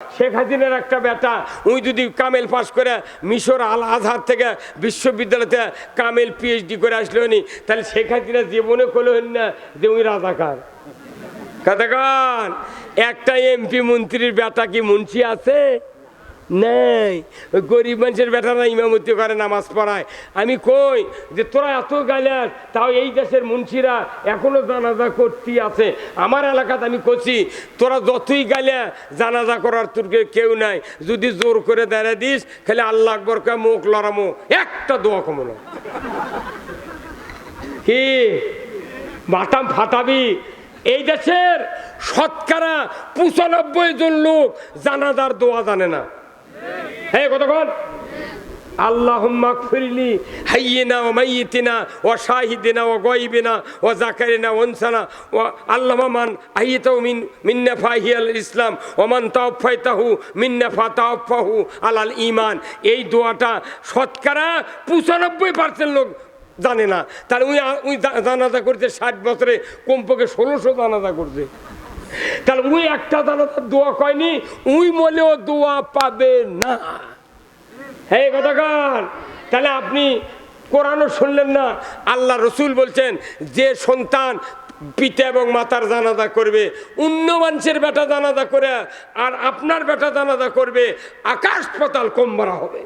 শেখ হাসিনার একটা বেটা উই যদি কামেল পাশ করে মিশর আল আজহার থেকে বিশ্ববিদ্যালয়তে কামেল পিএইচডি করে আসলো নি তাহলে শেখ হাসিনা জীবনে করল না যে উনি রাজাকার। কান, একটা এমপি মন্ত্রীর বেটা কি মুন্সি আছে? নেই। ওই গরিব মানুষের বেটারা ইমামতি করে, নামাজ পড়ায়। আমি কই যে তোরা এত গাইলাস তাও এই দেশের মুন্সিরা এখনও জানাজা করতে আছে। আমার এলাকাতে আমি করছি তোরা যতই গাইলে জানাজা করার তোর কেউ নাই। যদি জোর করে দাঁড়িয়ে দিস খালি আল্লাহ আকবর কে মুখ লড়ামো। একটা দোয়া কমো কি? বাটাম ফাটাবি। এই দেশের শতকরা পঁচানব্বই জন লোক জানাজার দোয়া জানে না। হ্যাঁ আল্লাহুম্মা ও ও ও ও জাকারিনা ও ইসলাম ও মান তাওফাইতাহু মিন নাফা তাওফাহু ঈমান। এই দোয়াটা শতকরা পঁচানব্বই পার্সেন্ট লোক জানে না। তাহলে উনি উনি জানাজা করছে ষাট বছরে, কমপক্ষে ষোলোশো জানাজা করছে। তাহলে উই একটা জানাজার দোয়া কয়নি? উই মলেও দোয়া পাবে না। হে কথাকার তাহলে আপনি কোরআনও শুনলেন না, আল্লাহ রসুল বলছেন, যে সন্তান পিতা এবং মাতার জানাদা করবে, অন্য মানুষের বেটা জানাদা করে, আর আপনার বেটা জানাদা করবে, আকাশ পাতাল কম ভরা হবে।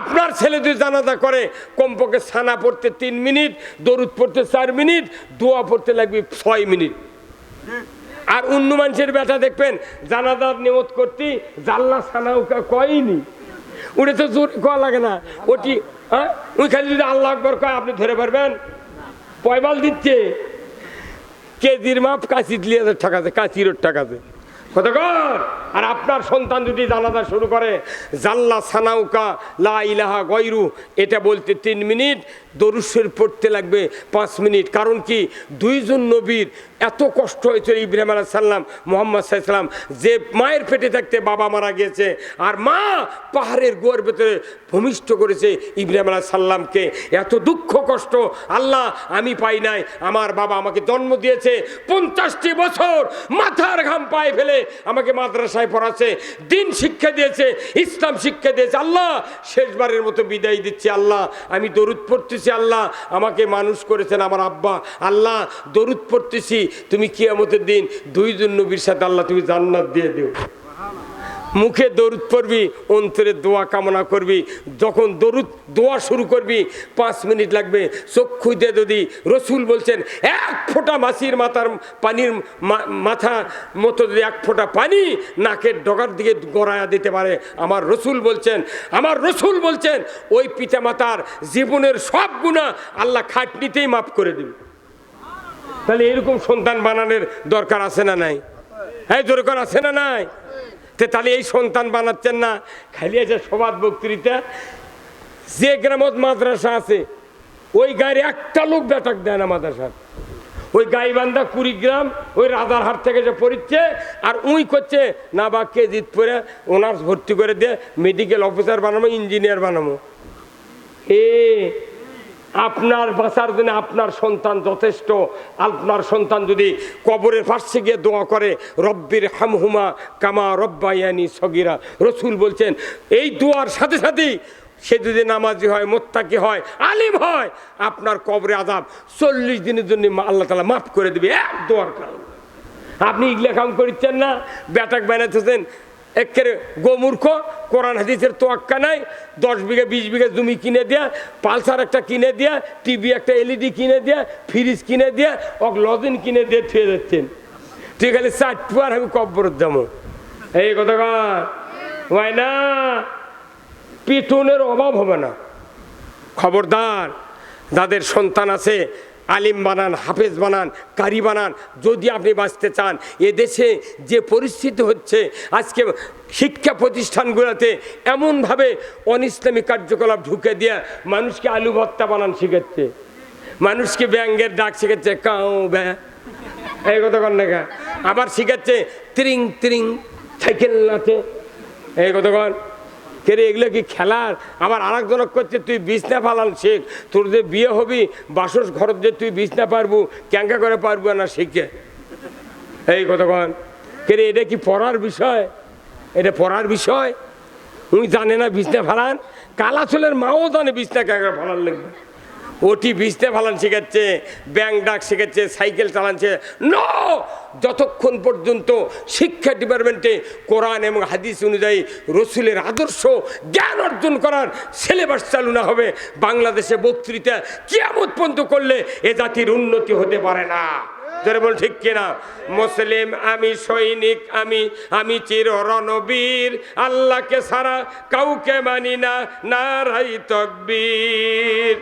আপনার ছেলে যদি জানাজা করে, কমপক্ষে ছানা পড়তে তিন মিনিট, দরুদ পড়তে চার মিনিট, দোয়া পড়তে লাগবে ছয় মিনিট। আর অন্য মানুষের বেটা দেখবেন, জানাজার নিয়ত করতে জাল্লা ওকে কয়নি। ওটা তো জোর কয়া লাগে না। ওটি হ্যাঁ? ওই খালি যদি আল্লাহ আকবর কয়, আপনি ধরে পারবেন পয়বাল দিচ্ছে। কেজির মাপ কাঁচি দিলে টাকাতে কাঁচির টাকাতে কতক্ষণ আর আপনার সন্তান যদি জানাজা শুরু করে জাল্লা সানাউকা লা ইলাহা গয়রু, এটা বলতে তিন মিনিট দরুসের পড়তে লাগবে পাঁচ মিনিট। কারণ কি? দুইজন নবীর এত কষ্ট হয়েছিল ইব্রাহিম আলাহ সাল্লাম মোহাম্মদ সাল্লাম যে মায়ের পেটে থাকতে বাবা মারা গেছে আর মা পাহাড়ের গোয়ার ভেতরে ভূমিষ্ঠ করেছে ইব্রাহিম আলাহ সাল্লামকে এত দুঃখ, কষ্ট, আল্লাহ আমি পাই নাই, আমার বাবা আমাকে জন্ম দিয়েছে, পঞ্চাশটি বছর মাথার ঘাম পায়ে ফেলে আমাকে মাদ্রাসায় পড়াচ্ছে, দিন শিক্ষা দিয়েছে, ইসলাম শিক্ষা দিয়েছে। আল্লাহ, শেষবারের মতো বিদায় দিচ্ছি, আল্লাহ, আমি দরুদ পড়তেছি আল্লাহ, আমাকে মানুষ করেছেন আমার আব্বা। আল্লাহ, দরুদ পড়তেছি। তুমি কিয়ামতের দিন দুইজন নবীর সাথে আল্লাহ, তুমি জান্নাত দিয়ে দিও। মুখে দরুদ পড়বি, অন্তরে দোয়া কামনা করবি, যখন দরুদ দোয়া শুরু করবি, পাঁচ মিনিট লাগবে চক্ষু দিয়ে যদি রসুল বলছেন, এক ফোঁটা মাছির মাথার পানির মাথা মতো যদি এক ফোঁটা পানি নাকের ডগার দিকে গড়ায়া দিতে পারে, আমার রসুল বলছেন, আমার রসুল বলছেন, ওই পিতা মাতার জীবনের সব গুণা আল্লাহ খাটনিতেই মাফ করে দেবে। তাহলে এরকম সন্তান বানানোর দরকার আছে না নাই? হ্যাঁ দরকার আছে না নাই? তে তাহলে এই সন্তান বানাচ্ছেন না। খালি আছে সবাদ বক্তৃতা। যে গ্রামত মাদ্রাসা আছে, ওই গায়ের একটা লোক বেটাক দেয় না মাদ্রাসা ওই গাইবান্ধা কুড়িগ্রাম, ওই রাজারহাট থেকে যে পড়িচ্ছে, আর উই করছে, না বা, কে জিত পরে অনার্স ভর্তি করে দিয়ে মেডিকেল অফিসার বানাবো ইঞ্জিনিয়ার বানাবো। এ আপনার বাঁচার জন্য আপনার সন্তান যথেষ্ট। আপনার সন্তান যদি কবরের পাশে গিয়ে দোয়া করে, রব্বির হামহুমা কামা রব্বায়ানি সগিরা। রসুল বলছেন, এই দোয়ার সাথে সাথেই সে যদি নামাজি হয়, মোত্তাকি হয়, আলিম হয়, আপনার কবরে আজাব চল্লিশ দিনের জন্য আল্লাহ তালা মাফ করে দেবে এক দোয়ার কারণ। আপনি ইগলে কাম করছেন না, ব্যাটাক বানাইতেছেন একেবারে গোমূর্খ, কোরআন হাদিসের তোয়াক্কা নাই, দশ বিঘা, বিশ বিঘা জমি কিনে দেয়া, পালসার একটা কিনে দেয়া, টিভি একটা এলইডি কিনে দেয়া, ফ্রিজ কিনে দেয়া ওক লজিন কিনে দিয়ে, থুয়ে যাচ্ছেন। তুই খালি চারটু আর আমি কব্বর দামো এই কথা হয় না, পিটনের অভাব হবে না। খবরদার, যাদের সন্তান আছে আলিম বানান, হাফেজ বানান, কারি বানান, যদি আপনি বাঁচতে চান, এদেশে যে পরিস্থিতি হচ্ছে, আজকে শিক্ষা প্রতিষ্ঠানগুলোতে এমনভাবে অনিসলামী কার্যকলাপ ঢুকে দিয়ে মানুষকে আলু ভর্তা বানান শিখাচ্ছে। মানুষকে ব্যাঙ্গের ডাক শিখাচ্ছে কাউ ব্যা। এই কথা কর না কা? আবার শিখাচ্ছে, ত্রিং ত্রিং, সাইকেল নাচে। এই কথা কেরে এগুলো কি খেলার আমার আর একজনক করছে, তুই বিছনা ফালান শেখ, তোর যে বিয়ে হবি, বাসস ঘর যে তুই বিছনা পারব, ক্যাঙ্কা করে পারব না শিখে এই কতক্ষণ কেরে এটা কি পড়ার বিষয়? এটা পড়ার বিষয়? উনি জানে না বিছনা ফালান? কালাচলের মাও জানে বিছনা ক্যাঙ্কা ফালান লাগবে। ওটি বিছনা ফালান শেখাচ্ছে, ব্যাংক ডাক শেখাচ্ছে, সাইকেল চালাচ্ছে। ন যতক্ষণ পর্যন্ত শিক্ষা ডিপার্টমেন্টে কোরআন এবং হাদিস অনুযায়ী রসুলের আদর্শ জ্ঞান অর্জন করার সিলেবাস চালু না হবে, বাংলাদেশে বক্তৃতা কিয়ামত পর্যন্ত করলে এ জাতির উন্নতি হতে পারে না। বল ঠিক কিনা? মুসলিম, আমি সৈনিক, আমি আমি চির রণবীর, আল্লাহকে সারা কাউকে মানি না নারাই তকবীর।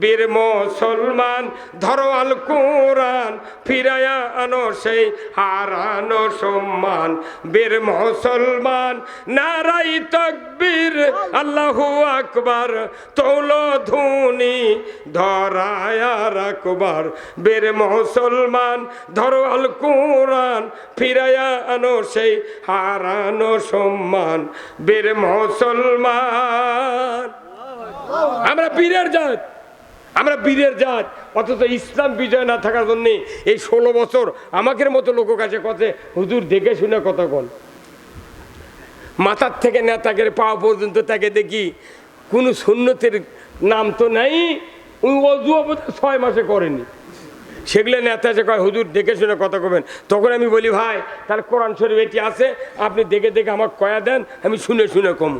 বীর মুসলমান, ধরো আল কোরআন ফিরায়া আনো সেই হারানো সম্মান। বীর মুসলমান, নারাই তকবীর, আল্লাহু আকবার তৌল ধুনি ধরায়া রাখবার। বীর মুসলমান, ধরো আল কোরআন ফিরায়া আনো সেই হারানো সম্মান। বীর মুসলমান, আমরা বীরের জাত। আমরা বীরের জাত, অথচ ইসলাম বিজয় না থাকার জন্য এই ষোলো বছর আমাদের মতো লোক কাছে কথা হুজুর, দেখে শুনে কথা কন মাথার থেকে নেতাকে পাওয়া পর্যন্ত তাকে দেখি, কোনো সুন্নতের নাম তো নাই উনি অজু ছয় মাসে করেনি। সেগুলো নেতা যে কয়, হুজুর, দেখে শুনে কথা কবেন। তখন আমি বলি, ভাই, তাহলে কোরআন শরীফ এটি আছে, আপনি দেখে দেখে আমাকে কয়া দেন, আমি শুনে শুনে কম।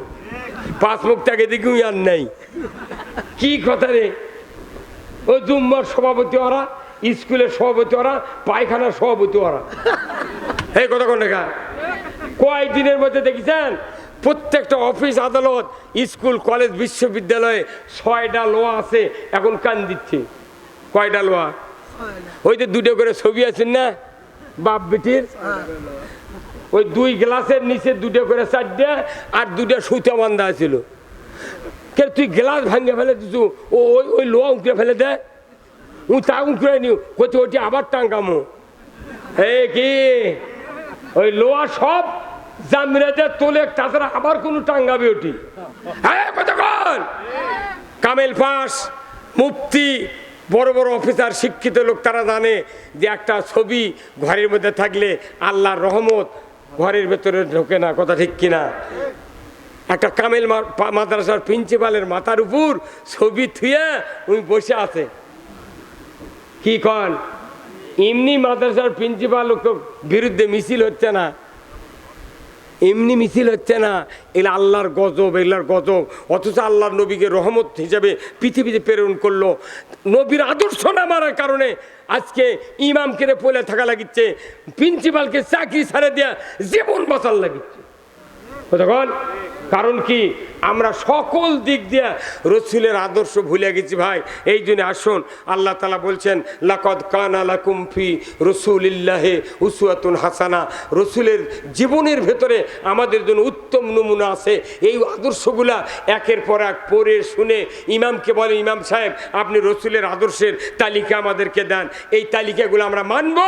পাঁচ মুখ তাকে দেখি আর নেই। কি কথা রে? ও জুম্মার সভাপতি ওরা, স্কুলের সভাপতি ওরা, পায়খানার সভাপতি ওরা। এই কথা কোন দেখা কয়েকদিনের মধ্যে দেখেছেন? প্রত্যেকটা অফিস আদালত, স্কুল, কলেজ, বিশ্ববিদ্যালয়ে ছয়টা লোয়া আছে, এখন কান দিচ্ছে। কয়টা লোয়া? ওই যে দুটো করে ছবি আছেন না? বাপ বেটির? ওই দুই গ্লাসের নিচে দুটো করে চারটে, আর দুটো সুতা বান্ধা ছিল কে তুই গ্লাস ভাঙে ফেলে দিছু? ও ওই ওই লোয়া উঁকড়ে ফেলে দে। উ, তা উঁকড়ে নিও কোথাও ওটি আবার টাঙ্গামো। এ কি? ওই লোয়া সব জামিরাতে তোলে তাছাড়া আবার কোনো টাঙ্গাবে ওটি। হ্যাঁ কামেল পাস মুফতি, বড় বড় অফিসার, শিক্ষিত লোক, তারা জানে যে একটা ছবি ঘরের মধ্যে থাকলে আল্লাহর রহমত ঘরের ভেতরে ঢোকে না। কথা ঠিক কিনা? একটা কামেল মাদ্রাসার প্রিন্সিপালের মাথার উপর ছবি থুয়ে উনি বসে আছে। কি কন? এমনি মাদ্রাসার প্রিন্সিপাল বিরুদ্ধে মিছিল হচ্ছে না। এমনি মিছিল হচ্ছে না। এগুলো আল্লাহর গজব, এগুলার গজব। অথচ আল্লাহর নবীকে রহমত হিসাবে পৃথিবীতে প্রেরণ করল। নবীর আদর্শ না মারার কারণে আজকে ইমামকে পলে থাকা লাগিচ্ছে। প্রিন্সিপালকে চাকরি ছাড়ে দেয়া জীবন বাঁচার লাগিচ্ছে। তখন কারণ কি? আমরা সকল দিক দিয়ে রসুলের আদর্শ ভুলে গেছি ভাই। এই জন্য আসুন, আল্লাহ তালা বলছেন, লাকদ কান আলা কুমফি রসুল ইল্লাহে উসুয়াতুন হাসানা। রসুলের জীবনের ভেতরে আমাদের জন্য উত্তম নমুনা আছে। এই আদর্শগুলা একের পর এক পড়ে শুনে ইমামকে বলে, ইমাম সাহেব, আপনি রসুলের আদর্শের তালিকা আমাদেরকে দেন। এই তালিকাগুলো আমরা মানব।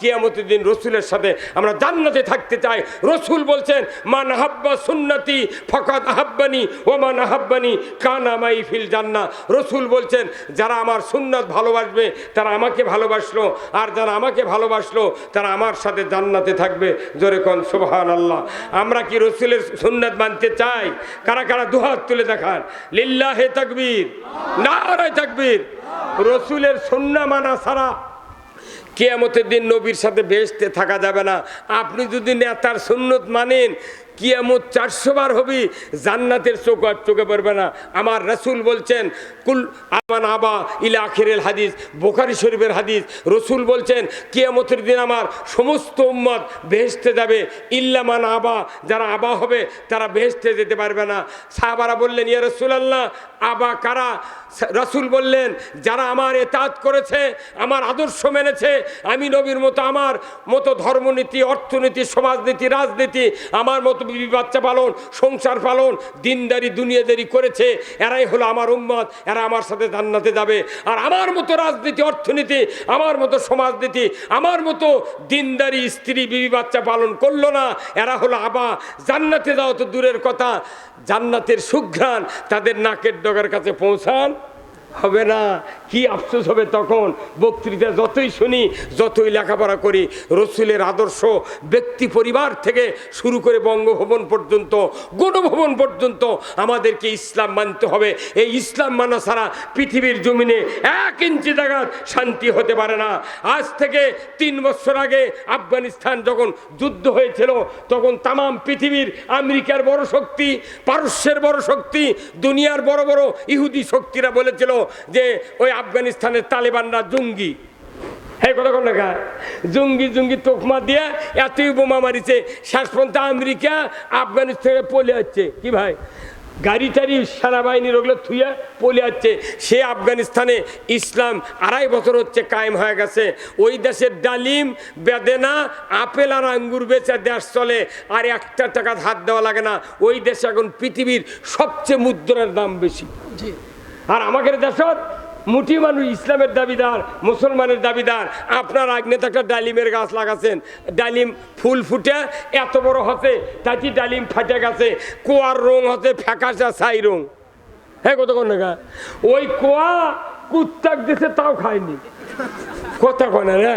কিয়ামতের দিন রসুলের সাথে আমরা জান্নাতে থাকতে চাই। রসুল বলছেন, মান হাব্বা সুন্নতি ফকত আহাব্বানি ওমান মান আহাব্বানি কানামাই ফিল জান্না রসুল বলছেন, যারা আমার সুন্নত ভালোবাসবে, তারা আমাকে ভালোবাসলো, আর যারা আমাকে ভালোবাসলো, তারা আমার সাথে জান্নাতে থাকবে। জোরে কন সুবহান আল্লাহ আমরা কি রসুলের সুন্নত মানতে চাই? কারা কারা দুহাত তুলে দেখান? লিল্লাহে তাকবীর, নারায় তাকবীর। রসুলের সুন্না মানা ছাড়া কিয়ামতের দিন নবীর সাথে বেসতে থাকা যাবে না। আপনি যদি নেতার সুন্নত মানেন কিয়ামত চারশো বার হবি, জান্নাতের চোখ আর চোখে পড়বে না। আমার রসুল বলছেন, কুল আমান আবা ইলা আখিরের হাদিস বোখারি শরীফের হাদিস। রসুল বলছেন, কিয়ামতের দিন আমার সমস্ত উম্মত বেহেস্তে যাবে। ইল্লামান আবা, যারা আবা হবে, তারা বেহেস্তে যেতে পারবে না। সাহাবারা বললেন, ইয়া রসুল আল্লাহ আবা কারা? রসুল বললেন, যারা আমার এতাত করেছে, আমার আদর্শ মেনেছে, আমি নবীর মতো আমার মতো ধর্মনীতি, অর্থনীতি, সমাজনীতি, রাজনীতি, আমার মতো বিবি বাচ্চা পালন, সংসার পালন, দিনদারি দুনিয়াদারি করেছে, এরাই হলো আমার উম্মত, এরা আমার সাথে জান্নাতে যাবে। আর আমার মতো রাজনীতি, অর্থনীতি, আমার মতো সমাজনীতি, আমার মতো দিনদারি স্ত্রী বিবি বাচ্চা পালন করল না, এরা হলো আবা। জান্নাতে যাও তো দূরের কথা, জান্নাতের সুঘ্রাণ তাদের নাকের ডগার কাছে পৌঁছান। হবে না। কি আফসোস হবে তখন? বক্তৃতা যতই শুনি, যতই লেখাপড়া করি, রসুলের আদর্শ ব্যক্তি পরিবার থেকে শুরু করে বঙ্গভবন পর্যন্ত, গণভবন পর্যন্ত আমাদেরকে ইসলাম মানতে হবে। এই ইসলাম মানা ছাড়া পৃথিবীর জমিনে এক ইঞ্চি জায়গার শান্তি হতে পারে না। আজ থেকে তিন বছর আগে আফগানিস্তান যখন যুদ্ধ হয়েছিল, তখন তামাম পৃথিবীর আমেরিকার বড় শক্তি, পারস্যের বড় শক্তি, দুনিয়ার বড় বড় ইহুদি শক্তিরা বলেছিল যে ওই আফগানিস্তানের তালেবানরা জঙ্গি। হ্যাঁ কথা কোন লেখা জঙ্গি জঙ্গি তোকমা দিয়ে এতই বোমা মারিছে শেষ পর্যন্ত আমেরিকা আফগানিস্তানে পলে যাচ্ছে কি ভাই? গাড়ি টাড়ি সেনাবাহিনীর ওগুলো থুয়ে পলে যাচ্ছে সে আফগানিস্তানে ইসলাম আড়াই বছর হচ্ছে কায়েম হয়ে গেছে। ওই দেশের ডালিম, বেদেনা, আপেল আর আঙ্গুর বেচে দেশ চলে। আর একটা টাকা হাত দেওয়া লাগে না। ওই দেশে এখন পৃথিবীর সবচেয়ে মুদ্রার দাম বেশি। আর আমাদের দেশত মুঠি মানুষ ইসলামের দাবিদার, মুসলমানের দাবিদার। আপনার আগ্নেতে একটা ডালিমের গাছ লাগাছেন। ডালিম ফুল ফুটে এত বড় হতে তাকি ডালিম ফাটে গেছে। কুয়ার রং হতে ফ্যাকাশা ছাই রং। হ্যাঁ কতক্ষণ দেখা ওই কুয়া কুত্তাক দিছে, তাও খায়নি। কথা কনে রে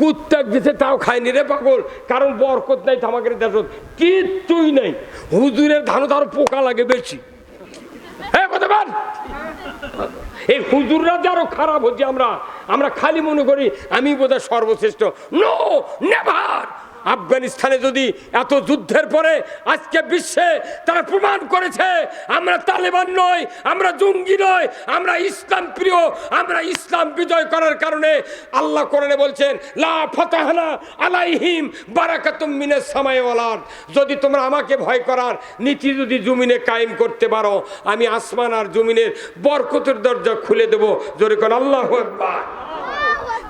কুত্তাক দিছে, তাও খায়নি রে পাগল। কারণ বরকত নাই তামাকের দেশত। কিচ্ছুই নাই। হুজুরের ধানও তার পোকা লাগে বেশি। হ্যাঁ এই হুজুররা যে আরও খারাপ হচ্ছে আমরা আমরা খালি মনে করি আমি বোধহয় সর্বশ্রেষ্ঠ। নো নেভার আফগানিস্তানে যদি এত যুদ্ধের পরে আজকে বিশ্বে তারা প্রমাণ করেছে, আমরা তালেবান নই, আমরা জঙ্গি নই, আমরা ইসলাম প্রিয়, আমরা ইসলাম বিজয় করার কারণে আল্লাহ কোরআনে বলছেন, লা ফতাহানা আলাইহিম বারাকাতুম মিনাস সামাই ওয়াল আরদ। যদি তোমরা আমাকে ভয় করার নীতি যদি জমিনে কায়েম করতে পারো, আমি আসমান আর জমিনের বরকতের দরজা খুলে দেব জোরে কোন, আল্লাহ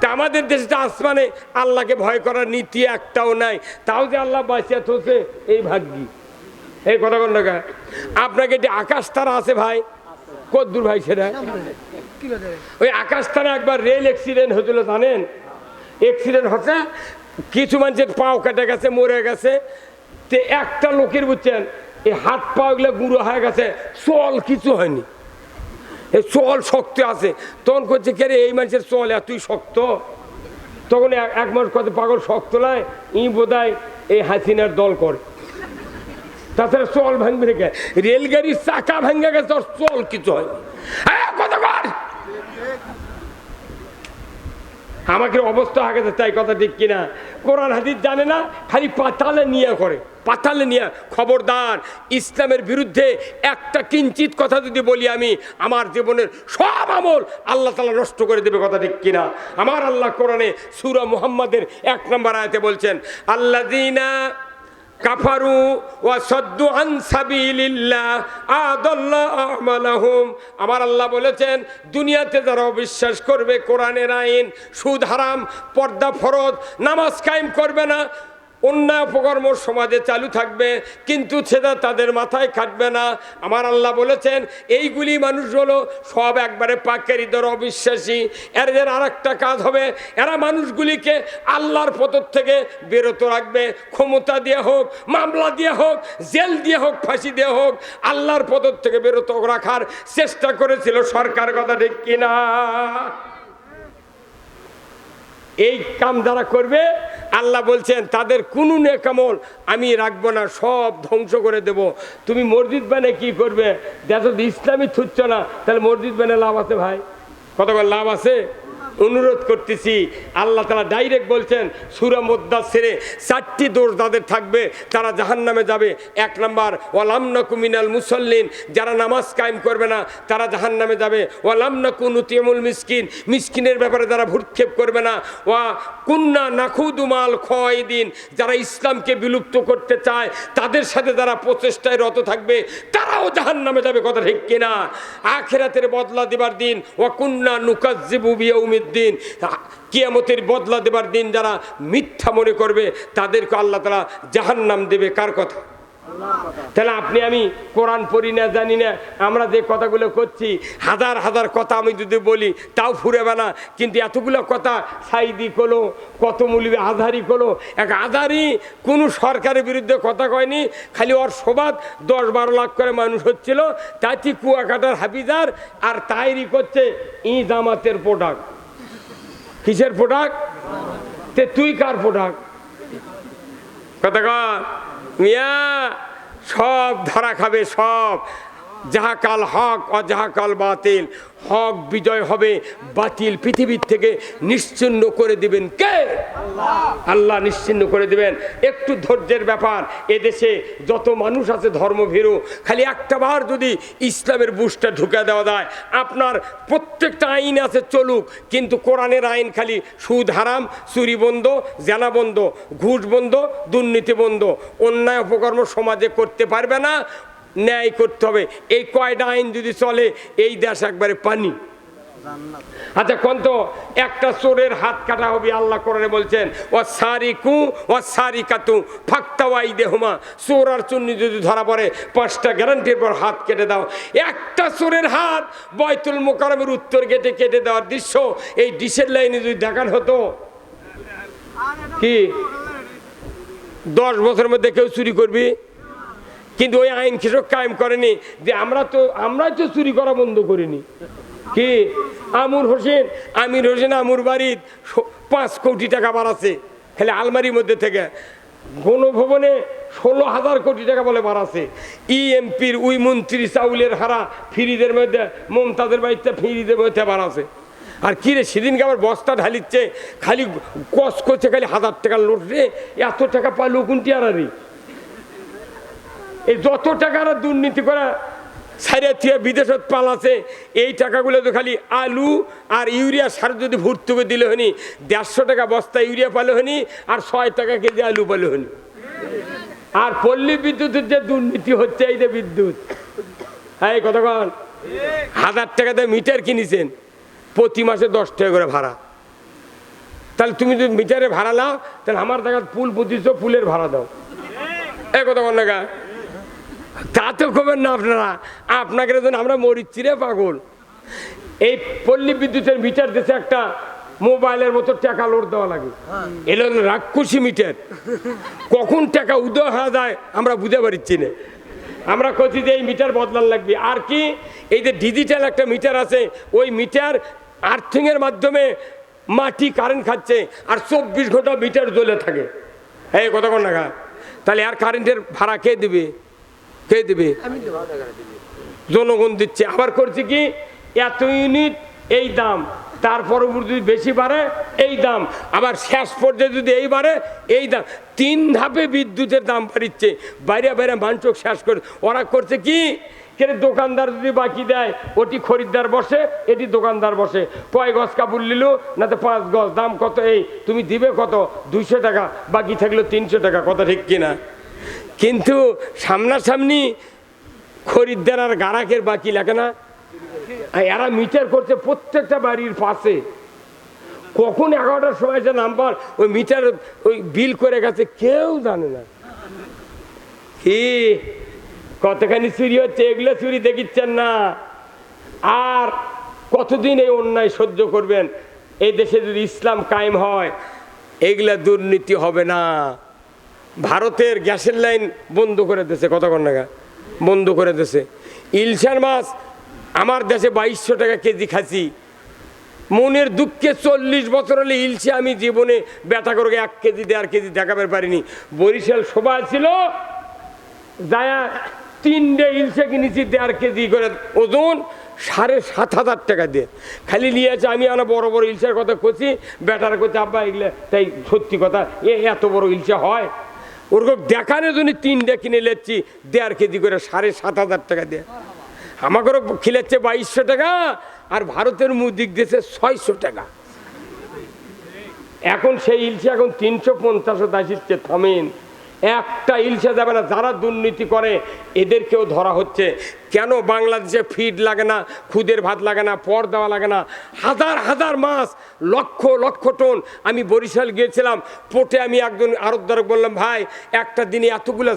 তা আমাদের দেশে তো আসমানে আল্লাহকে ভয় করার নীতি একটাও নাই। তাও যে আল্লাহ বাঁচিয়ে থোছে এই ভাগ্যি। এই কথা টাকা আপনাকে এটি আকাশ তারা আছে ভাই, কদ্দুর ভাই সেটা ওই আকাশ তারা একবার রেল অ্যাক্সিডেন্ট হয়েছিল, জানেন? অ্যাক্সিডেন্ট হচ্ছে, কিছু মানুষের পাও কেটে গেছে, মরে গেছে। তে একটা লোকের বুঝছেন এই হাত পা গুলো গুঁড়ো হয়ে গেছে, চল কিছু হয়নি। এই চল শক্ত আছে। তখন করছে কে রে, এই মানুষের চল, এতই শক্ত? তখন এক- মাস কত পাগল শক্ত নয়, ই বোধহয় এই হাসিনার দল করে। তাছাড়া চল ভাঙবে রেখে রেলগাড়ির চাকা ভাঙে গেছে চল কিছু হয় কতবার আমাকে অবস্থা আগে তাই কথা ঠিক কিনা? কোরআন, হাদিস জানে না, খালি পাতালে নিয়ে করে, পাতালে নিয়ে। খবরদার, ইসলামের বিরুদ্ধে একটা কিঞ্চিত কথা যদি বলি আমি, আমার জীবনের সব আমল আল্লাহ তালা নষ্ট করে দেবে, কথা ঠিক কিনা? আমার আল্লাহ কোরআনে সুরা মুহাম্মাদের এক নম্বর আয়তে বলছেন আল্লাহ কাফারু ওয়া সদ্দু আন সাবিলিল্লাহ আদাল্লাহ আমালাহুম। আমার আল্লাহ বলেছেন, দুনিয়াতে যারা অবিশ্বাস করবে কোরআনের আইন, সুদ হারাম, পর্দা ফরজ, নামাজ কায়েম করবে না অন্যায় অপকর্ম সমাজে চালু থাকবে, কিন্তু সেটা তাদের মাথায় খাটবে না। আমার আল্লাহ বলেছেন, এইগুলি মানুষ হলো সব একবারে পাকের ইদর, অবিশ্বাসী। এদের আর একটা কাজ হবে, এরা মানুষগুলিকে আল্লাহর পথর থেকে বিরত রাখবে। ক্ষমতা দিয়ে হোক, মামলা দিয়ে হোক, জেল দিয়ে হোক, ফাঁসি দিয়ে হোক, আল্লাহর পথর থেকে বিরত রাখার চেষ্টা করেছিল সরকার, কথা ঠিক কিনা? এই কাম যারা করবে, আল্লাহ বলছেন, তাদের কোনো নেকামল আমি রাখব না, সব ধ্বংস করে দেব। তুমি মসজিদ বানে কি করবে? দেখো, ইসলামী থুচ্ছ না, তাহলে মসজিদ বানে লাভ আছে ভাই। কতবার লাভ আছে? অনুরোধ করতেছি, আল্লাহ তালা ডাইরেক্ট বলছেন, সুরা মোদ্দা ছেড়ে চারটি দোষ যাদের থাকবে, তারা জাহান নামে যাবে। এক নাম্বার ওয়ালামনা কুমিনাল মুসল্লিন, যারা নামাজ কায়েম করবে না, তারা জাহান নামে যাবে ওয়ালামনা কুনুতিয়ামুল মিসকিন, মিসকিনের ব্যাপারে যারা ভূক্ষেপ করবে না। ওয়া কুন্না নাখুদুমাল দিন যারা ইসলামকে বিলুপ্ত করতে চায়, তাদের সাথে যারা প্রচেষ্টায় রত থাকবে, তারাও জাহান নামে যাবে, কথা ঠিক কিনা? আখেরাতের বদলা দেবার দিন, ওয়া কুন্না নুকাজ্জিবু বিয়াউমিদ্দিন কিয়ামতের বদলা দেবার দিন যারা মিথ্যা মনে করবে, তাদেরকে আল্লাহ তালা জাহান্নাম দেবে। কার কথা? তাহলে আপনি আমি কোরআন পড়ি না, জানি না, আমরা যে কথাগুলো করছি, হাজার হাজার কথা আমি যদি বলি, তাও ফুরেবে না কিন্তু এতগুলো কথা সাইদি কলো কত মূল্য আধারি কলো এক আধারি কোনো সরকারের বিরুদ্ধে কথা কয়নি, খালি ওর সবাদ দশ বারো লাখ করে মানুষ হচ্ছিল তাতে কুয়াকাটার হাফিজার আর তাইরি করছে ই জামাতের প্রোডাক্ট। কিসের প্রোডাক্ট তে তুই কার প্রোডাক্ট কথা কিয়া সব ধরা খাবে সব। যাহা কাল হক অযাহা কাল বাতিল হক বিজয় হবে বাতিল পৃথিবীর থেকে নিশ্চিন্ন করে দিবেন কে? আল্লাহ। নিশ্চিন্ন করে দিবেন। একটু ধৈর্যের ব্যাপার এদেশে যত মানুষ আছে ধর্মভীরু খালি একটা বার যদি ইসলামের বুসটা ঢুকে দেওয়া যায় আপনার প্রত্যেকটা আইন আছে চলুক কিন্তু কোরআনের আইন খালি সুদ হারাম চুরি বন্ধ জেনা বন্ধ ঘুষ বন্ধ দুর্নীতি বন্ধ। অন্যায় অপকর্ম সমাজে করতে পারবে না ন্যায় করতে হবে। এই কয়টা আইন যদি চলে, এই দেশ একবারে পানি। আচ্ছা কোন তো একটা চোরের হাত কাটা হবে, আল্লাহ করে বলছেন ও সারি কু ও সারি কাতু ফাক্তাওয়াই দেহমা চোর আর চুন্নি যদি ধরা পড়ে, পাঁচটা গ্যারান্টির পর হাত কেটে দাও। একটা চোরের হাত বয়তুল মোকারমের উত্তর গেটে কেটে দেওয়ার দৃশ্য, এই ডিসের লাইনে যদি দেখান হতো। কি? দশ বছরের মধ্যে কেউ চুরি করবি? কিন্তু ওই আইন কৃষক কায়েম করেনি। যে আমরা তো, আমরাই তো চুরি করা বন্ধ করিনি। কি? আমুর হোসেন, আমির হোসেন আমুর বাড়ির পাঁচ কোটি টাকা বাড়াচ্ছে। খালি আলমারির মধ্যে থেকে। গণভবনে ষোলো হাজার কোটি টাকা বলে বাড়াচ্ছে। ইএমপির উই মন্ত্রী চাউলের হারা ফ্রিজের মধ্যে, মমতাজের বাড়িতে ফ্রিজের মধ্যে বাড়াচ্ছে। আর কি রে, সেদিনকে আবার বস্তা ঢালিচ্ছে, খালি কস করছে খালি হাজার টাকার লোট রে, এত টাকা পালো কোনটি আর রে এই যত টাকার দুর্নীতি করা সাইরে থেকে বিদেশত পালাছে, এই টাকাগুলো তো খালি আলু আর ইউরিয়া সার যদি ভর্তি করে দিলে হনি দেড়শো টাকা বস্তা ইউরিয়া পালে হনি আর ছয় টাকা কেজি আলু পালে হনি আর পল্লী বিদ্যুতের যে দুর্নীতি হচ্ছে, এই যে বিদ্যুৎ হ্যাঁ কতক্ষণ হাজার টাকা দিয়ে মিটার কিনেছেন, প্রতি মাসে দশ টাকা করে ভাড়া। তাহলে তুমি যদি মিটারে ভাড়া নাও, তাহলে আমার দেখা পুল পুঁতিছ পুলের ভাড়া দাও। এ কথা বল না? তা তো করবেন না আপনারা? আপনাকে যেন আমরা মরিচ্ছি রে পাগল। এই পল্লী বিদ্যুতের মিটার দেশে একটা, মোবাইলের মতো টাকা লোড দেওয়া লাগে। এলো রাক্ষসী মিটার। কখন টাকা উদয় হওয়া যায় আমরা বুঝতে পারছি না। আমরা কচি যে এই মিটার বদলান লাগবে। আর কি, এই যে ডিজিটাল একটা মিটার আছে, ওই মিটার আর্থিংয়ের মাধ্যমে মাটি কারেন্ট খাচ্ছে আর চব্বিশ ঘণ্টা মিটার জ্বলে থাকে। এই কতক্ষণ নাগা তাহলে আর কারেন্টের ভাড়া কে দিবে? কে দিবে? জনগণ দিচ্ছে। আবার করছে কি? এত ইউনিট এই দাম। তার পরবর্তী যদি বেশি বাড়ে এই দাম। আবার শেষ পর্যায়ে যদি এই বাড়ে এই দাম। তিন ধাপে বিদ্যুতের দাম বাড়িচ্ছে। বাইরে বাইরে মানচক শেষ করে। ওরা করছে কি? কেন দোকানদার যদি বাকি দেয় ওটি খরিদ্দার বসে এটি দোকানদার বসে। কয় গজ কাপড় নিল? না তো পাঁচ গজ। দাম কত? এই তুমি দিবে কত? দুইশো টাকা। বাকি থাকল তিনশো টাকা। কত ঠিক কিনা? কিন্তু সামনাসামনি খরিদ্দার আর গারাকের বাকি লাগে না। এরা মিটার করছে প্রত্যেকটা বাড়ির পাশে। কখন এগারোটার সময় যে নাম্বার, ওই মিটার, ওই বিল করে গেছে, কেউ জানে না। কি? কতখানি চুরি হচ্ছে, এগুলো চুরি দেখিচ্ছেন না। আর কতদিন এই অন্যায় সহ্য করবেন? এই দেশে যদি ইসলাম কায়েম হয়, এগুলা দুর্নীতি হবে না। ভারতের গ্যাসের লাইন বন্ধ করে দিয়েছে কতক্ষণ নাগা বন্ধ করে দিয়েছে। ইলশার মাছ, আমার দেশে বাইশশো টাকা কেজি খাচ্ছি মনের দুঃখে চল্লিশ বছর হলে ইলশে আমি জীবনে ব্যথা করে এক কেজি, দেড় কেজি দেখাবার পারিনি। বরিশাল সভা ছিল, যায়া তিনটে ইলশে কিনেছি, দেড় কেজি করে ওজন, সাড়ে সাত হাজার টাকা দিয়ে। খালি নিয়েছে আমি আনা বড় বড় ইলশার কথা করছি ব্যাটার করছে আব্বা, এগুলো তাই সত্যি কথা, এ এত বড় ইলশা হয়? ওরকম দেখানোর জন্য তিনটা কিনে লেচ্ছি দেড় কেজি করে সাড়ে সাত হাজার টাকা দিয়ে। আমাকেও খিলাচ্ছে বাইশশো টাকা, আর ভারতের মুদিক দিয়েছে ছয়শো টাকা। এখন সেই ইলছে এখন তিনশো পঞ্চাশও দাসিচ্ছে থামেন একটা ইলসা যাবে না যারা দুর্নীতি করে, এদেরকেও ধরা হচ্ছে। কেন বাংলাদেশে ফিড লাগে না, খুদের ভাত লাগে না, পর দেওয়া লাগে না? হাজার হাজার মাছ লক্ষ লক্ষ টন। আমি বরিশাল গিয়েছিলাম, পোটে আমি একজন আরতদারক বললাম, ভাই, একটা দিনে এতগুলো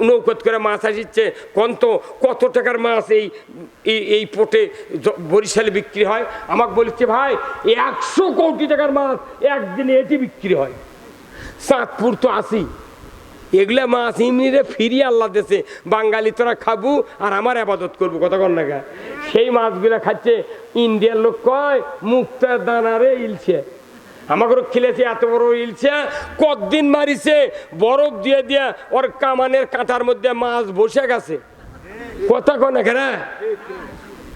নৌকত করে মাছ আসিচ্ছে। কত কত টাকার মাছ এই, এই- পোটে বরিশালে বিক্রি হয়? আমাকে বলেছে, ভাই, একশো কোটি টাকার মাছ একদিনে এটি বিক্রি হয়। চাঁদপুর তো আসি এগুলা মাছ ইমনিরে ফিরিয়ে আল্লাহ দেশে বাঙালি তোরা খাব আর আমার আবাদত করব কর না সেই মাছগুলা খাচ্ছে, ইন্ডিয়ার লোক কয় মুক্তার দানারে ইলছে। আমাকে খেলেছে, এত বড় ইলছে, কতদিন মারিছে, বরফ দিয়ে দিয়ে ওর কামানের কাঁটার মধ্যে মাছ বসে গেছে। কথা কন কেনা?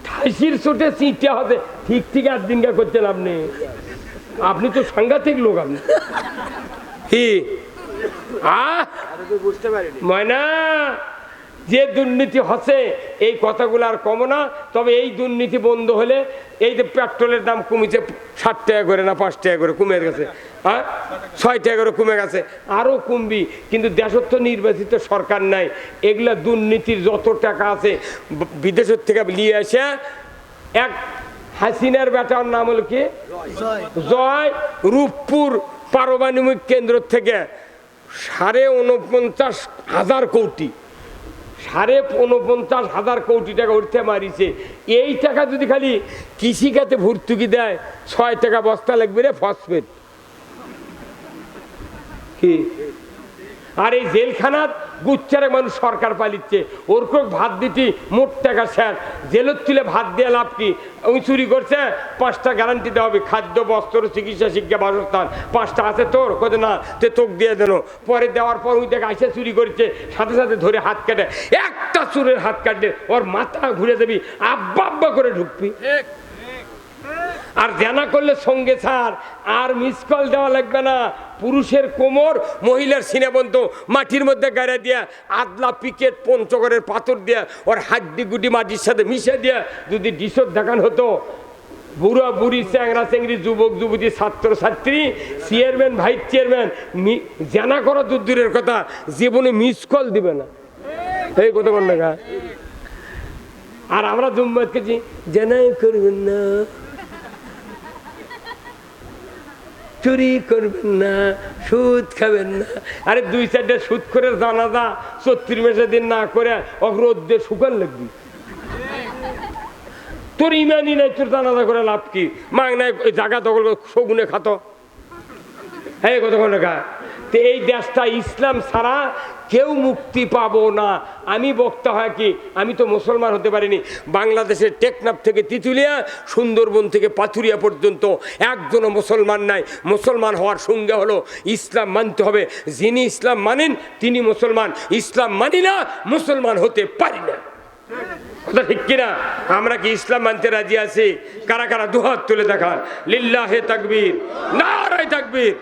ঠাইসির চোটে চিঁটে হবে ঠিক ঠিক আর দিনকা করছেন আপনি আপনি তো সাংঘাতিক লোক আপনি। কি? ময়না যে দুর্নীতি হচ্ছে এই কথাগুলো আর কমো না তবে এই দুর্নীতি বন্ধ হলে এই যে পেট্রোলের দাম কমেছে ষাট টাকা করে না পাঁচ টাকা করে কমে গেছে হ্যাঁ ছয় টাকা করে কমে গেছে আরও কমবি কিন্তু দেশত তো নির্বাচিত সরকার নাই এগুলা দুর্নীতির যত টাকা আছে বিদেশের থেকে নিয়ে এসে এক হাসিনার বেটার নাম হলো কি? জয় রূপপুর পারমাণবিক কেন্দ্র থেকে। সাড়ে উনপঞ্চাশ হাজার কোটি। সাড়ে উনপঞ্চাশ হাজার কোটি টাকা উঠতে মারিছে। এই টাকা যদি খালি কৃষিখাতে ভর্তুকি দেয়, ছয় টাকা বস্তা লাগবে রে ফসফেট। কি? আর এই জেলখানাত গুচ্ছারে মানুষ সরকার পালিচ্ছে। ওর কোক ভাত দিতি মোট টাকা স্যার। জেলত তুলে ভাত দিয়ে লাভ কি? ওই চুরি করছে, পাঁচটা গ্যারান্টি দেওয়া হবে। খাদ্য, বস্ত্র, চিকিৎসা, শিক্ষা, বাসস্থান, পাঁচটা আছে তোর? কোথায় না, তে তোক দিয়ে দেন পরে দেওয়ার পর ওই দেখে আইসা চুরি করছে, সাথে সাথে ধরে হাত কাটে। একটা চুরের হাত কাটলে ওর মাথা ঘুরে দেবি আব্বা আব্বা করে ঢুকবি। আর জানা করলে সঙ্গে ছাড় আর মিস কল দেওয়া লাগবে না। পুরুষের কোমর, মহিলার সিনেবন্ত মাটির মধ্যে গাড়া দিয়া, আদলা পিকেট পঞ্চগড়ের পাথর দিয়া, ওর হাড্ডি গুডি মাটির সাথে মিশে দিয়া যদি ডিসর দেখান হতো। বুড়া, বুড়ি, চ্যাংরা, চ্যাংরি, যুবক, যুবতী, ছাত্র, ছাত্রী চেয়ারম্যান ভাইস চেয়ারম্যান জানা করা তো দূরের কথা, জীবনে মিস কল দিবে না। এই কোন না আর আমরা জুম্মাত কেছি জানাই করবেন না চুরি করবেন না, সুদ খাবেন না। আরে দুই চারটে সুদ করে জানাজা চত্রিশ মাসের দিন না করে অগ্রদ্দে শুকান লাগবি। তোর ইমানই নাই, তোর জানাজা করে লাভ কি? মাং নাই জায়গা দখল শগুনে খাতো। হ্যাঁ কতক্ষণ লেখা তো এই দেশটা ইসলাম ছাড়া কেউ মুক্তি পাবো না। আমি বক্তা হয় কি? আমি তো মুসলমান হতে পারিনি। বাংলাদেশের টেকনাফ থেকে তিতুলিয়া, সুন্দরবন থেকে পাথুরিয়া পর্যন্ত একজনও মুসলমান নাই। মুসলমান হওয়ার সঙ্গে হলো ইসলাম মানতে হবে। যিনি ইসলাম মানেন, তিনি মুসলমান। ইসলাম মানি না, মুসলমান হতে পারি না। কথা ঠিক কিনা? আমরা কি ইসলাম মানতে রাজি আছি? কারা কারা দুহাত তুলে দেখান? লিল্লাহে তাকবীর, নারায় তাকবীর।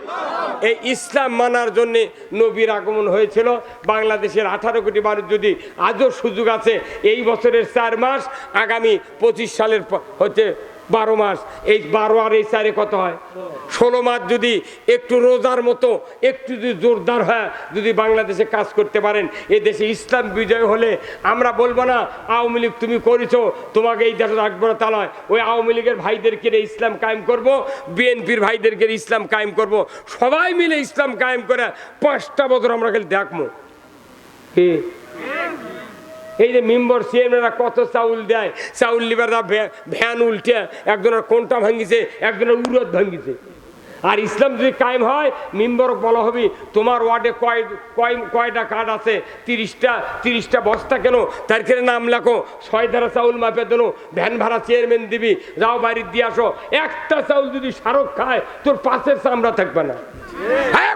এই ইসলাম মানার জন্য নবীর আগমন হয়েছিল। বাংলাদেশের আঠারো কোটি মানুষ যদি আজও সুযোগ আছে, এই বছরের চার মাস আগামী পঁচিশ সালের হচ্ছে বারো মাস। এই বারো আর এই চারে কত হয়? ষোলো মাস যদি একটু রোজার মতো, একটু যদি জোরদার হয়, যদি বাংলাদেশে কাজ করতে পারেন, এ দেশে ইসলাম বিজয় হলে আমরা বলব না, আওয়ামী লীগ তুমি করেছ, তোমাকে এই দেশে রাখব না তা নয় ওই আওয়ামী লীগের ভাইদেরকে ইসলাম কায়েম করব, বিএনপির ভাইদেরকে ইসলাম কায়েম করব। সবাই মিলে ইসলাম কায়েম করে পাঁচটা বছর আমরা খালি দেখব। এই যে মেম্বর চেয়ারম্যানরা কত চাউল দেয়? চাউল লিবাররা ভ্যান উল্টে একজনের কোনটা ভাঙিছে, একজনের উরত ভাঙিছে। আর ইসলাম যদি কায়েম হয়, মেম্বর বলা হবে, তোমার ওয়ার্ডে কয় কয়, কয়টা কার্ড আছে? তিরিশটা তিরিশটা বস্তা কেন? তার ক্ষেত্রে নাম লেখো, ছয় ধারা চাউল মাপে দেনো, ভ্যান ভাড়া চেয়ারম্যান দিবি, যাও বাড়ির দিয়ে আসো। একটা চাউল যদি সারক খায়, তোর পাশের চামড়া থাকবে না। হ্যাঁ।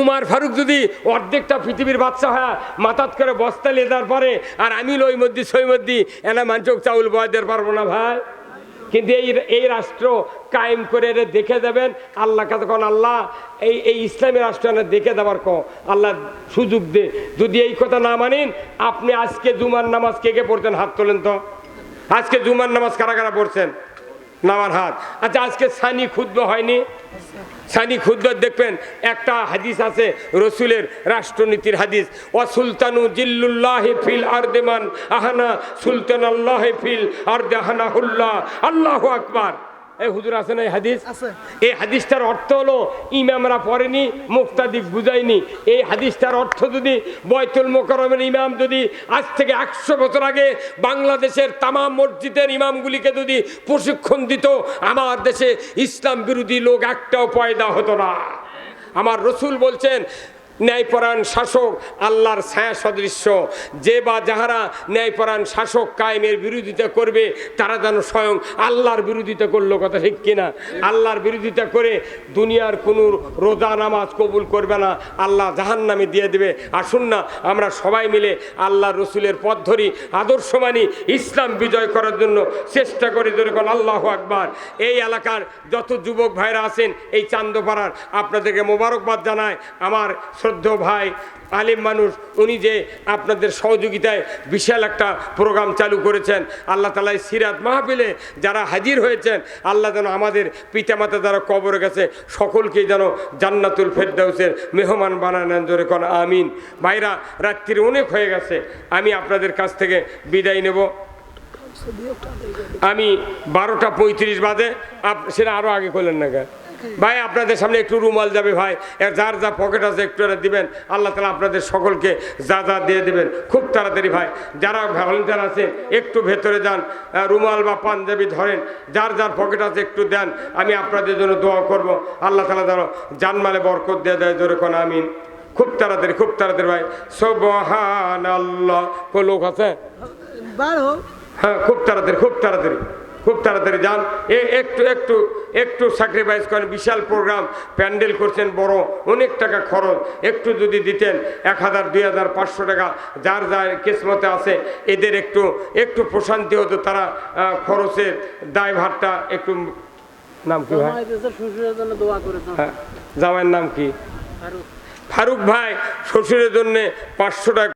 উমার ফারুক যদি অর্ধেকটা পৃথিবীর বাচ্চা হয় মাথাত করে বস্তা লেদার পরে, আর আমি লই মধ্যে, সই মধ্যে, এনা মাঞ্চক চাউল বয় দিতে পারব না ভাই। কিন্তু এই এই রাষ্ট্র কায়েম করে দেখে দেবেন, আল্লাহ কোন, আল্লাহ, এই এই ইসলামী রাষ্ট্র দেখে দেবার ক আল্লাহ সুযোগ দে। যদি এই কথা না মানেন, আপনি আজকে জুমার নামাজ কে কে পড়ছেন হাত তোলেন তো। আজকে জুমার নামাজ কারা কারা পড়ছেন? নামার হাত। আচ্ছা আজকে সানি ক্ষুদ্র হয়নি? সানি ক্ষুদ্র, দেখবেন একটা হাদিস আছে, রসুলের রাষ্ট্রনীতির হাদিস। ও সুলতানু জিল্লুল্লাহ ফিল আরদেমান আহানা সুলতান আল্লাহ ফিল আরদে আহানা হুল্লাহ আল্লাহ আকবার। এই হুজুর আছে না এই হাদিস। এই হাদিসটার অর্থ হলো ইমামরা পড়েনি মুক্তাদিক বুঝায়নি। এই হাদিসটার অর্থ যদি বয়তুল মোকরমের ইমাম যদি আজ থেকে একশো বছর আগে বাংলাদেশের তামাম মসজিদের ইমামগুলিকে যদি প্রশিক্ষণ দিত আমার দেশে ইসলাম বিরোধী লোক একটাও পয়দা হতো না। আমার রসুল বলছেন ন্যায়পরায়ণ শাসক, আল্লাহর ছায়া সদৃশ্য যে বা যাহারা ন্যায়পরায়ণ শাসক কায়েমের বিরোধিতা করবে, তারা যেন স্বয়ং আল্লাহর বিরোধিতা করল, কথা ঠিক কিনা? আল্লাহর বিরোধিতা করে দুনিয়ার কোনো রোজা নামাজ কবুল করবে না, আল্লাহ জাহান নামে দিয়ে দেবে। আসুন না, আমরা সবাই মিলে আল্লাহ রসুলের পথ ধরি, আদর্শ মানি, ইসলাম বিজয় করার জন্য চেষ্টা করি। যেরকম আল্লাহ আকবার। এই এলাকার যত যুবক ভাইরা আছেন, এই চান্দপাড়ার, আপনাদেরকে মোবারকবাদ জানায় আমার শ্রদ্ধ ভাই আলিম মানুষ, উনি যে আপনাদের সহযোগিতায় বিশাল একটা প্রোগ্রাম চালু করেছেন। আল্লাহ তালাই সিরাত মাহফিলে যারা হাজির হয়েছেন, আল্লাহ যেন আমাদের পিতামাতা যারা কবরে গেছে সকলকে যেন জান্নাতুল ফেরদাউসের মেহমান বানায় নেন জোরে কোন, আমিন। ভাইরা, রাত্রির অনেক হয়ে গেছে, আমি আপনাদের কাছ থেকে বিদায় নেব। আমি বারোটা পঁয়ত্রিশ বাদে আপ- সেটা আরও আগে করলেন না? ভাই আপনাদের সামনে একটু রুমাল যাবে ভাই। যার যা পকেট আছে একটু দিবেন। আল্লাহ তালা আপনাদের সকলকে যা যা দিয়ে দেবেন। খুব তাড়াতাড়ি ভাই যারা ভলেন্টিয়ার আছেন একটু ভেতরে যান। রুমাল বা পাঞ্জাবি ধরেন যার যার পকেট আছে একটু দেন। আমি আপনাদের জন্য দোয়া করব। আল্লাহ তালা যেন জানমালে বরকত দিয়ে দেয় জোরে কোন আমিন। খুব তাড়াতাড়ি খুব তাড়াতাড়ি ভাই। সোবহান আল্লাহ লোক আছে? হ্যাঁ খুব তাড়াতাড়ি খুব তাড়াতাড়ি। খুব তাড়াতাড়ি যান। এ একটু একটু একটু স্যাক্রিফাইস করেন। বিশাল প্রোগ্রাম প্যান্ডেল করছেন বড়। অনেক টাকা খরচ। একটু যদি দিতেন এক হাজার দুই হাজার পাঁচশো টাকা। যার যার কিসমতে আছে এদের একটু একটু প্রশান্তি হতো তারা খরচের দায়ভারটা একটু নাম কি ভাই? হ্যাঁ জামাইয়ের নাম কি? ফারুক ভাই শ্বশুরের জন্যে পাঁচশো টাকা